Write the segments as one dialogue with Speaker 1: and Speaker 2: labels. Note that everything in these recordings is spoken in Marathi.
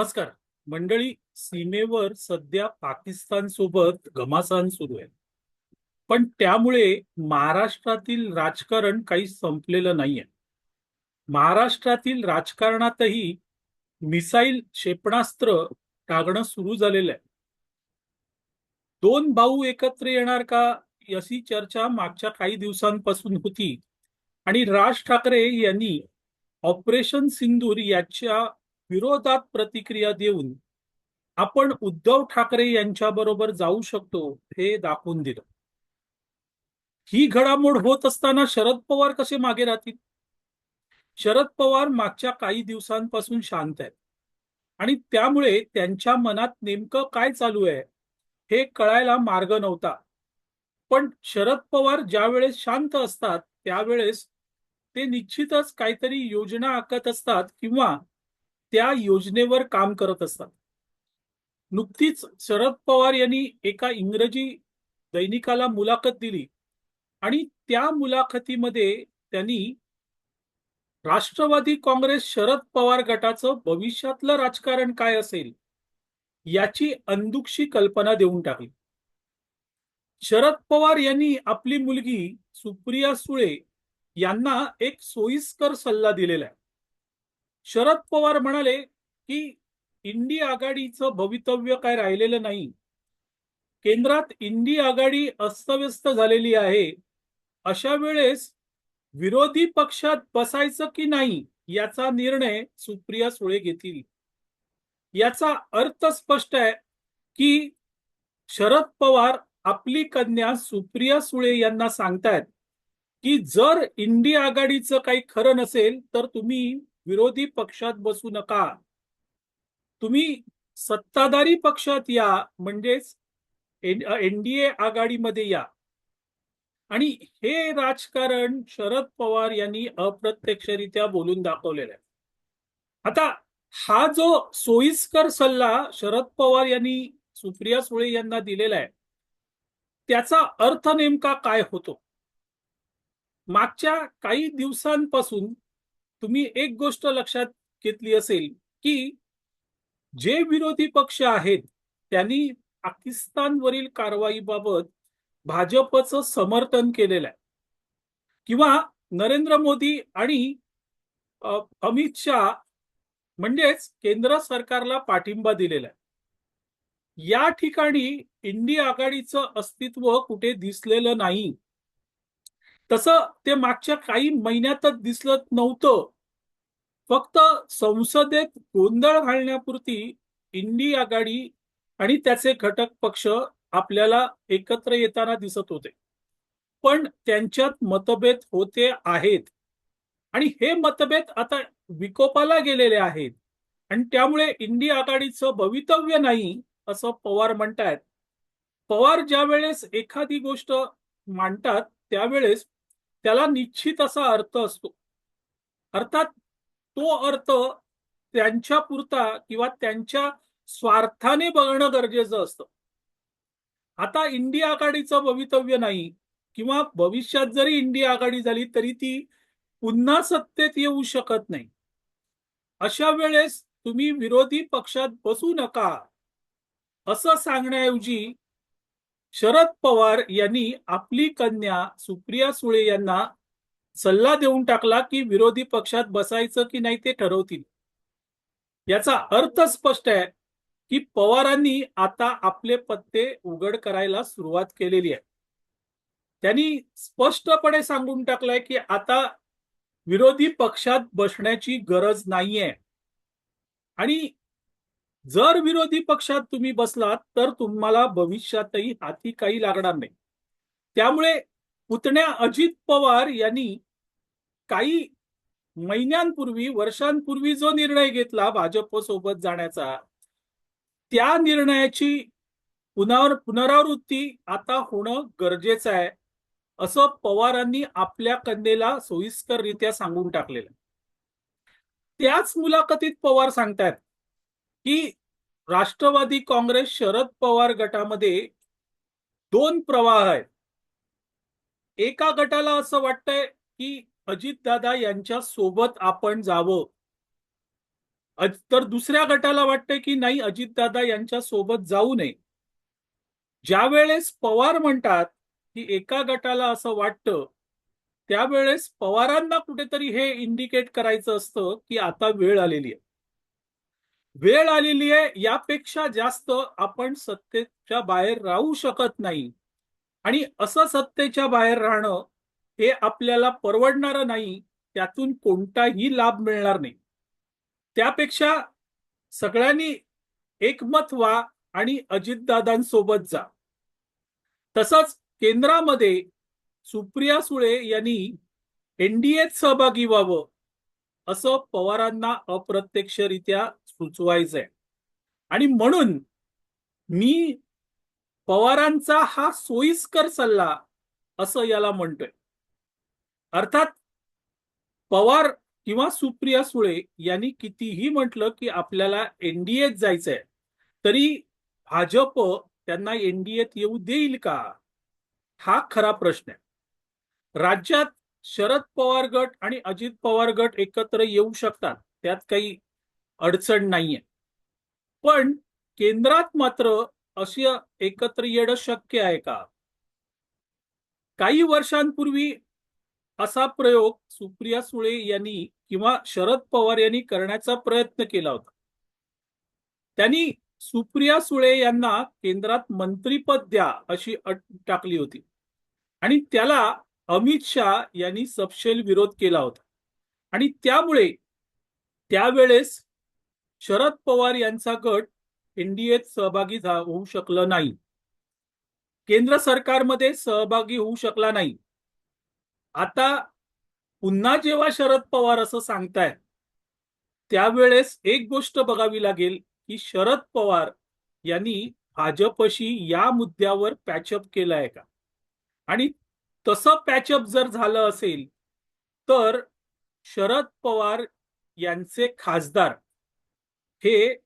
Speaker 1: नमस्कार. मंडळी सीमेवर सध्या पाकिस्तान सोबत घमासान सुरू आहे. पण त्यामुळे महाराष्ट्रातील राजकारण काही संपलेलं नाहीये. महाराष्ट्रातील राजकारणातही मिसाईल क्षेपणास्त्र टागणं सुरू झालेलं आहे. दोन भाऊ एकत्र येणार का अशी चर्चा मागच्या काही दिवसांपासून होती आणि राज ठाकरे यांनी ऑपरेशन सिंदूर याच्या विरोधात प्रतिक्रिया देऊन आपण उद्धव ठाकरे यांच्या बरोबर जाऊ शकतो हे दाखवून दिलं. ही घडामोड होत असताना शरद पवार कसे मागे राहतील? शरद पवार मागच्या काही दिवसांपासून शांत आहेत. आणि त्यामुळे त्यांच्या मनात नेमकं काय चालू आहे हे कळायला मार्ग नव्हता. पण शरद पवार ज्या वेळेस शांत असतात त्यावेळेस ते निश्चितच काहीतरी योजना आखत असतात किंवा त्या योजनेवर काम करत असतात. नुकतीच शरद पवार यांनी एका इंग्रजी दैनिकाला मुलाखत दिली आणि त्या मुलाखतीमध्ये त्यांनी राष्ट्रवादी काँग्रेस शरद पवार गटाचं भविष्यातलं राजकारण काय असेल याची अंदुक्षी कल्पना देऊन टाकली. शरद पवार यांनी आपली मुलगी सुप्रिया सुळे यांना एक सोयीस्कर सल्ला दिलेला आहे. शरद पवार म्हणाले की इंडी आघाडीचं भवितव्य काय राहिलेलं नाही. केंद्रात इंडी आघाडी अस्तव्यस्त झालेली आहे. अशा वेळेस विरोधी पक्षात बसायचं की नाही याचा निर्णय सुप्रिया सुळे घेतील. याचा अर्थ स्पष्ट आहे की शरद पवार आपली कन्या सुप्रिया सुळे यांना सांगतायत की जर इंडी आघाडीचं काही खरं नसेल तर तुम्ही विरोधी पक्षात बसू नका. तुम्ही सत्ताधारी पक्षात या म्हणजेच एनडीए आघाडीमध्ये या. आणि हे राजकारण शरद पवार यांनी अप्रत्यक्षरित्या बोलून दाखवलेलं आहे. आता हा जो सोयीस्कर सल्ला शरद पवार यांनी सुप्रिया सुळे यांना दिलेला आहे त्याचा अर्थ नेमका काय होतो? मागच्या काही दिवसांपासून तुम्ही एक गोष्ट लक्षात घेतली असेल की जे विरोधी पक्ष आहेत त्यांनी पाकिस्तानवरील कारवाईबाबत भाजपचं समर्थन केलेलं आहे. किंवा नरेंद्र मोदी आणि अमित शहा म्हणजेच केंद्र सरकारला पाठिंबा दिलेला आहे. या ठिकाणी इंडी आघाडीचं अस्तित्व कुठे दिसलेलं नाही. तसं ते मागच्या काही महिन्यातच दिसलं नव्हतं. फक्त संसदेत गोंधळ घालण्यापुरती इंडी आघाडी आणि त्याचे घटक पक्ष आपल्याला एकत्र येताना दिसत होते. पण त्यांच्यात मतभेद होते आहेत. आणि हे मतभेद आता विकोपाला गेलेले आहेत. आणि त्यामुळे इंडी आघाडीचं भवितव्य नाही असं पवार म्हणतायत. पवार ज्या वेळेस एखादी गोष्ट मांडतात त्यावेळेस त्याला निश्चित असा अर्थ असतो. अर्थात तो अर्थ त्यांच्या पुरता किंवा त्यांच्या स्वार्थाने बघणं गरजेचं असतं. आता इंडिया आघाडीचं भवितव्य नाही किंवा भविष्यात जरी इंडिया आघाडी झाली तरी ती पुन्हा सत्तेत येऊ शकत नाही. अशा वेळेस तुम्ही विरोधी पक्षात बसू नका. असं सांगण्याऐवजी शरद पवार यांनी आपली कन्या सुप्रिया सुळे यांना सल्ला देऊन टाकला की विरोधी पक्षात बसायचं की नाही ते ठरवतील. याचा अर्थ स्पष्ट आहे की पवारांनी आता आपले पत्ते उघड करायला सुरुवात केलेली आहे. त्यांनी स्पष्टपणे सांगून टाकलंय की आता विरोधी पक्षात बसण्याची गरज नाहीये. आणि जर विरोधी पक्षात तुम्ही बसलात तर तुम्हाला भविष्यातही हाती काही लागणार नाही. त्यामुळे पुतण्या अजित पवार यांनी काही महिन्यांपूर्वी वर्षांपूर्वी जो निर्णय घेतला भाजप सोबत जाण्याचा त्या निर्णयाची पुनर पुनरावृत्ती आता होणं गरजेचं आहे असं पवारांनी आपल्या कन्येला सोयीस्कररित्या सांगून टाकलेलं त्याच मुलाखतीत पवार सांगतायत की राष्ट्रवादी काँग्रेस शरद पवार गटामध्ये दोन प्रवाह आहेत. एका गटाला असं वाटतंय की अजितदादा यांच्या सोबत आपण जावं. तर दुसऱ्या गटाला वाटतंय की नाही अजितदादा यांच्या सोबत जाऊ नये. ज्या वेळेस पवार म्हणतात की एका गटाला असं वाटतं त्यावेळेस पवारांना कुठेतरी हे इंडिकेट करायचं असतं की आता वेळ आलेली आहे. वेळ आलेली आहे यापेक्षा जास्त आपण सत्तेच्या बाहेर राहू शकत नाही. आणि असं सत्तेच्या बाहेर राहणं हे आपल्याला परवडणारं नाही त्यातून कोणताही लाभ मिळणार नाही. त्यापेक्षा सगळ्यांनी एकमत व्हा आणि अजितदादांसोबत जा. तसंच केंद्रामध्ये सुप्रिया सुळे यांनी एनडीएत सहभागी व्हावं असं पवारांना अप्रत्यक्षरित्या सुचवायचंय. आणि म्हणून मी पवारांचा हा सोयीस्कर सल्ला असं याला म्हणतोय. अर्थात पवार किंवा सुप्रिया सुळे यांनी कितीही म्हटलं की आपल्याला एनडीएत जायचंय तरी भाजप त्यांना एनडीएत येऊ देईल का? हा खरा प्रश्न आहे. राज्यात शरद पवार गट आणि अजित पवार गट एकत्र येऊ शकतात त्यात काही अडचण नाहीये. पण केंद्रात मात्र अशी एकत्र येणं शक्य आहे का? काही वर्षांपूर्वी असा प्रयोग सुप्रिया सुळे यांनी किंवा शरद पवार यांनी करण्याचा प्रयत्न केला होता. त्यांनी सुप्रिया सुळे यांना केंद्रात मंत्रीपद द्या अशी अट टाकली होती आणि त्याला अमित शहा यांनी सपशेल विरोध केला होता. आणि त्यामुळे त्यावेळेस शरद पवार यांचा गट एनडीएत सहभागी झा- होऊ शकलं नाही. केंद्र सरकारमध्ये सहभागी होऊ शकला नाही. आता पुन्हा जेव्हा शरद पवार असं सांगतायत त्यावेळेस एक गोष्ट बघावी लागेल की शरद पवार यांनी भाजपशी या मुद्द्यावर पॅचअप केलं आहे का? आणि तसं पॅचअप जर झालं असेल तर शरद पवार यांचे खासदार हे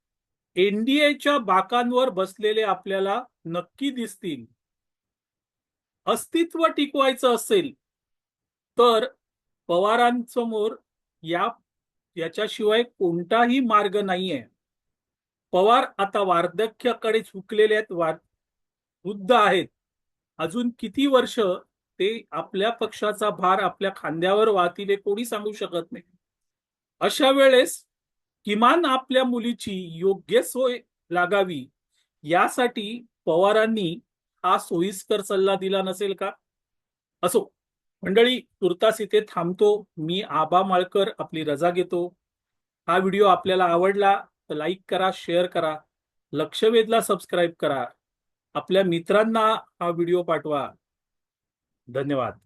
Speaker 1: एनडीएच्या बाकांवर बसलेले आपल्याला नक्की दिसतील. अस्तित्व टिकवायचं असेल तर पवारांसमोर या याच्याशिवाय कोणताही मार्ग नाहीये. पवार आता वार्धक्याकडे झुकलेले आहेत वार वृद्ध आहेत. अजून किती वर्ष ते आपल्या पक्षाचा भार आपल्या खांद्यावर वाहतील हे कोणी सांगू शकत नाही. अशा वेळेस किमान आपल्या मुलीची योग्य सोय लागावी यासाठी पवारांनी हा सोयीस्कर सल्ला दिला नसेल का? असो मंडळी तुर्तास इथे थांबतो. मी आबा माळकर आपली रजा घेतो. हा व्हिडिओ आपल्याला आवडला तर लाईक करा शेअर करा लक्षवेधला सबस्क्राईब करा. आपल्या मित्रांना हा व्हिडिओ पाठवा. धन्यवाद.